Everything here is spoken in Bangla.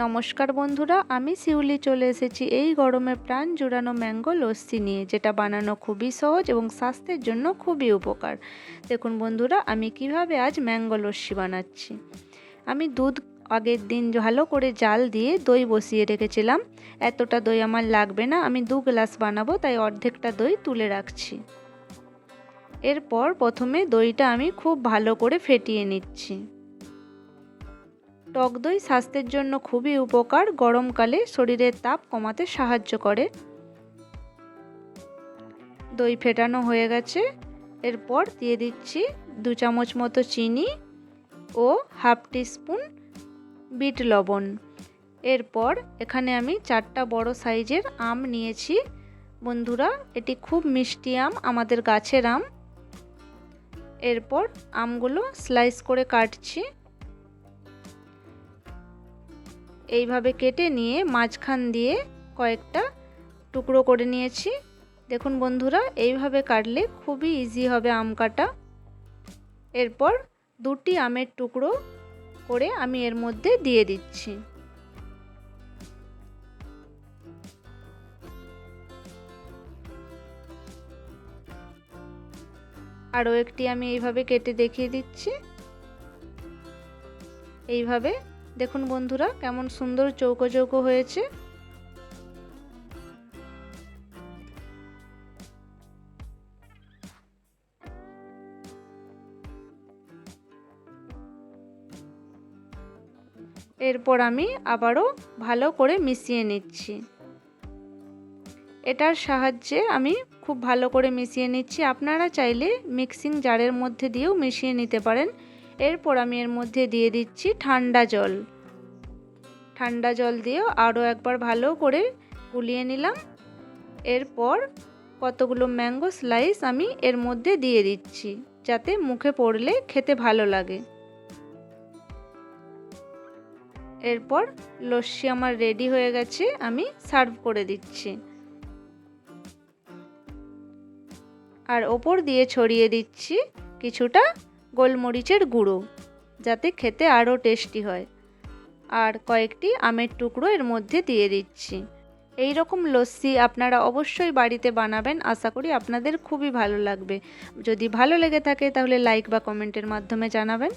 নমস্কার বন্ধুরা, আমি শিউলি চলে এসেছি এই গরমে প্রাণ জুড়ানো ম্যাঙ্গো লস্যি নিয়ে, যেটা বানানো খুবই সহজ এবং স্বাস্থ্যের জন্য খুবই উপকার। দেখুন বন্ধুরা, আমি কীভাবে আজ ম্যাঙ্গো লস্যি বানাচ্ছি। আমি দুধ আগের দিন ভালো করে জাল দিয়ে দই বসিয়ে রেখেছিলাম। এতটা দই আমার লাগবে না, আমি দু গ্লাস বানাবো, তাই অর্ধেকটা দই তুলে রাখছি। এরপর প্রথমে দইটা আমি খুব ভালো করে ফেটিয়ে নিচ্ছি। টক দই স্বাস্থ্যের জন্য খুবই উপকার গরমকালে শরীরের তাপ কমাতে সাহায্য করে। দই ফেটানো হয়ে গেছে। এরপর দিয়ে দিচ্ছি দু চামচ মতো চিনি ও হাফ টিস্পুন বিট লবণ। এরপর এখানে আমি চারটা বড় সাইজের আম নিয়েছি। বন্ধুরা, এটি খুব মিষ্টি আম, আমাদের গাছের আম। এরপর আমগুলো স্লাইস করে কাটছি। এইভাবে কেটে নিয়ে মাঝখান দিয়ে কয়েকটা টুকরো করে নিয়েছি। দেখুন বন্ধুরা, এইভাবে কাটলে খুবই ইজি হবে আম কাটা। এরপর দুটি আমের টুকরো করে আমি এর মধ্যে দিয়ে দিচ্ছি। আরও একটি আমি এইভাবে কেটে দেখিয়ে দিচ্ছি। এইভাবে দেখুন বন্ধুরা, কেমন সুন্দর চৌকো চৌকো হয়েছে। এরপর আমি আবারও ভালো করে মিশিয়ে নিচ্ছি। এটার সাহায্যে আমি খুব ভালো করে মিশিয়ে নিচ্ছি। আপনারা চাইলে মিক্সিং জারের মধ্যে দিয়েও মিশিয়ে নিতে পারেন। এরপর আমি এর মধ্যে দিয়ে দিচ্ছি ঠান্ডা জল। ঠান্ডা জল দিয়েও আরও একবার ভালো করে গুলিয়ে নিলাম। এরপর কতগুলো ম্যাঙ্গো স্লাইস আমি এর মধ্যে দিয়ে দিচ্ছি, যাতে মুখে পড়লে খেতে ভালো লাগে। এরপর লস্যি আমার রেডি হয়ে গেছে, আমি সার্ভ করে দিচ্ছি। আর ওপর দিয়ে ছড়িয়ে দিচ্ছি কিছুটা গোলমরিচের গুঁড়ো, যাতে খেতে আরও টেস্টি হয়। আর কয়েকটি আমের টুকরো এর মধ্যে দিয়ে দিচ্ছি। এই রকম লস্যি আপনারা অবশ্যই বাড়িতে বানাবেন, আশা করি আপনাদের খুবই ভালো লাগবে। যদি ভালো লেগে থাকে তাহলে লাইক বা কমেন্টের মাধ্যমে জানাবেন।